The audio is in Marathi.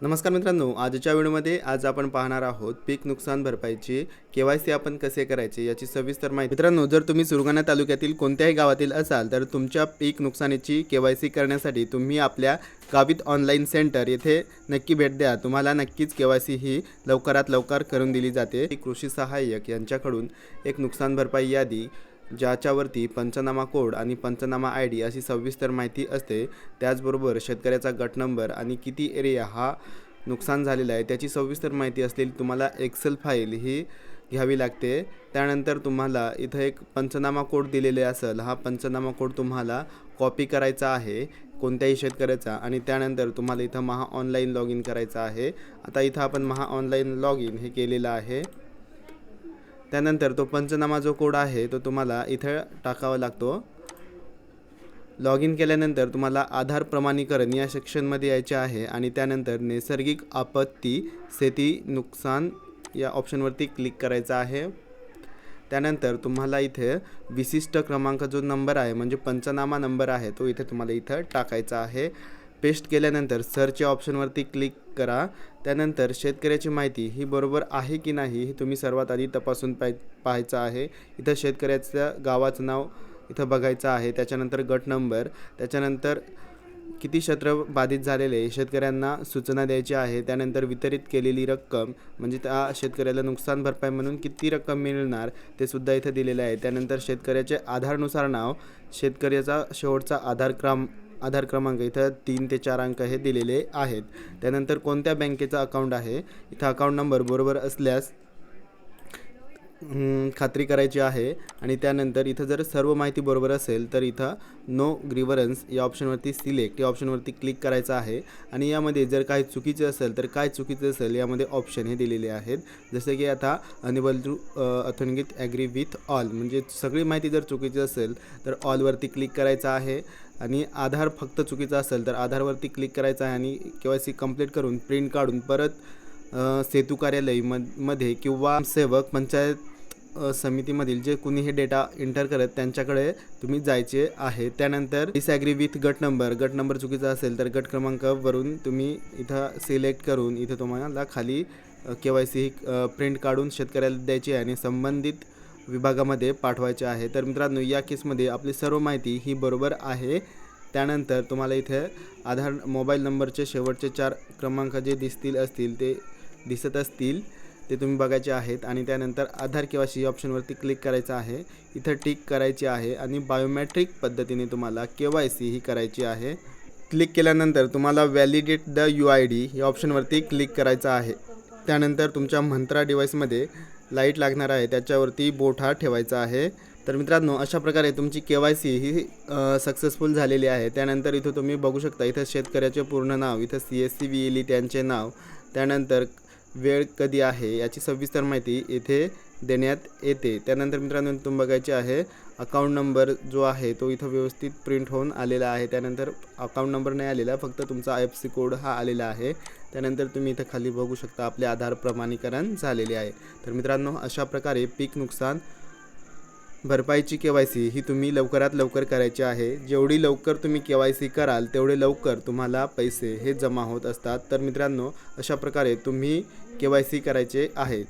नमस्कार मित्रांनो आजच्या व्हिडिओमध्ये आज आपण पाहणार आहोत पीक नुकसान भरपाईची के वाय सी आपण कसे करायचे याची सविस्तर माहिती. मित्रांनो जर तुम्ही सुरगाणा तालुक्यातील कोणत्याही गावातील असाल तर तुमच्या पीक नुकसानीची के वाय सी करण्यासाठी तुम्ही आपल्या गावित ऑनलाईन सेंटर येथे नक्की भेट द्या. तुम्हाला नक्कीच के वाय सी ही लवकरात लवकर करून दिली जाते. कृषी सहाय्यक यांच्याकडून एक नुकसान भरपाई यादी ज्याच्यावरती पंचनामा कोड आणि पंचनामा आय डी अशी सविस्तर माहिती असते त्याचबरोबर शेतकऱ्याचा गट नंबर आणि किती एरिया हा नुकसान झालेला आहे त्याची सविस्तर माहिती असलेली तुम्हाला एक्सेल फाईल ही घ्यावी लागते. त्यानंतर तुम्हाला इथं एक पंचनामा कोड दिलेले असेल हा पंचनामा कोड तुम्हाला कॉपी करायचा आहे कोणत्याही शेतकऱ्याचा आणि त्यानंतर तुम्हाला इथं महा ऑनलाईन लॉग इन करायचं आहे. आता इथं आपण महा ऑनलाईन लॉग इन हे केलेलं आहे. त्यानंतर तो पंचनामा जो कोड आहे तो तुम्हाला इथं टाकावा लागतो. लॉग इन केल्यानंतर तुम्हाला आधार प्रमाणीकरण या सेक्शनमध्ये यायचे आहे आणि त्यानंतर नैसर्गिक आपत्ती शेती नुकसान या ऑप्शनवरती क्लिक करायचं आहे. त्यानंतर तुम्हाला इथे विशिष्ट क्रमांक जो नंबर आहे म्हणजे पंचनामा नंबर आहे तो इथे तुम्हाला इथं टाकायचा आहे. पेस्ट केल्यानंतर सरच्या ऑप्शनवरती क्लिक करा. त्यानंतर शेतकऱ्याची माहिती ही बरोबर आहे की नाही हे तुम्ही सर्वात आधी तपासून पाय पाहायचं आहे. इथं शेतकऱ्याचं गावाचं नाव इथं बघायचं आहे. त्याच्यानंतर गट नंबर त्याच्यानंतर किती क्षेत्र बाधित झालेले आहे शेतकऱ्यांना सूचना द्यायची आहे. त्यानंतर वितरित केलेली रक्कम म्हणजे त्या शेतकऱ्याला नुकसान भरपाई म्हणून किती रक्कम मिळणार ते सुद्धा इथं दिलेलं आहे. त्यानंतर शेतकऱ्याचे आधारनुसार नाव शेतकऱ्याचा शेवटचा आधार क्रम आधार क्रमांक इथं तीन ते चार अंक हे दिलेले आहेत. त्यानंतर कोणत्या बँकेचं अकाउंट आहे? इथं अकाउंट नंबर बरोबर असल्यास खात्री करायची आहे. आणि त्यानंतर इथं जर सर्व माहिती बरोबर असेल तर इथं नो ग्रिव्हरन्स या ऑप्शनवरती सिलेक्ट या ऑप्शनवरती क्लिक करायचं आहे. आणि यामध्ये जर काही चुकीचे असेल तर काय चुकीचं असेल यामध्ये ऑप्शन हे दिलेले आहेत. जसे की आता enable to authenticate agree with all म्हणजे सगळी माहिती जर चुकीची असेल तर ऑलवरती क्लिक करायचं आहे. आणि आधार फक्त चुकीचा असेल तर आधारवरती क्लिक करायचं आहे. आणि के वाय सी कंप्लीट करून प्रिंट काढून परत सेतू कार्यालय म मध्ये किंवा सेवक पंचायत समितीमधील जे कुणी हे डेटा एंटर करत त्यांच्याकडे तुम्ही जायचे आहे. त्यानंतर डिसॲग्री विथ गट नंबर गट नंबर चुकीचा असेल तर गट क्रमांकावरून तुम्ही इथं सिलेक्ट करून इथं तुम्हाला खाली के वाय सी प्रिंट काढून शेतकऱ्याला द्यायची आहे आणि संबंधित विभागामध्ये पाठवायचे आहे. तर मित्रांनो या केसमध्ये आपली सर्व माहिती ही बरोबर आहे. त्यानंतर तुम्हाला इथे आधार मोबाईल नंबरचे शेवटचे चार क्रमांक जे दिसतील असतील ते दिसत असतील ते तुम्ही बघायचे आहेत. आणि त्यानंतर आधार किंवा सी ऑप्शनवरती क्लिक करायचं आहे. इथं टिक करायची आहे आणि बायोमॅट्रिक पद्धतीने तुम्हाला के वाय सी ही करायची आहे. क्लिक केल्यानंतर तुम्हाला validate the U I D या ऑप्शनवरती क्लिक करायचं आहे. त्यानंतर तुमच्या मंत्रा डिव्हाइसमध्ये लाइट लागणार आहे त्याच्यावरती बोट हा ठेवायचा आहे. तर मित्रांनो अशा प्रकारे तुमची के वाय सी ही सक्सेसफुल झालेली आहे. त्यानंतर इथं तुम्ही बघू शकता इथं शेतकऱ्याचे पूर्ण नाव इथं C S C B L E त्यांचे नाव. त्यानंतर वेळ कधी आहे याची सविस्तर माहिती इथे देण्यात येते. त्यानंतर मित्रांनो तुम्ही बघायचे आहे अकाउंट नंबर जो आहे तो इथं व्यवस्थित प्रिंट होऊन आलेला आहे. त्यानंतर अकाउंट नंबर नाही आलेला फक्त तुमचा आय एफ सी कोड हा आलेला आहे. त्यानंतर तुम्ही इथं खाली बघू शकता आपले आधार प्रमाणीकरण झालेले आहे. तर मित्रांनो अशा प्रकारे पीक नुकसान भरपाईची के वाय सी ही तुम्ही लवकरात लवकर करायची आहे. जेवढी लवकर तुम्ही के वाय सी कराल तेवढे लवकर तुम्हाला पैसे हे जमा होत असतात. तर मित्रांनो अशा प्रकारे तुम्ही के वाय सी करायचे आहे.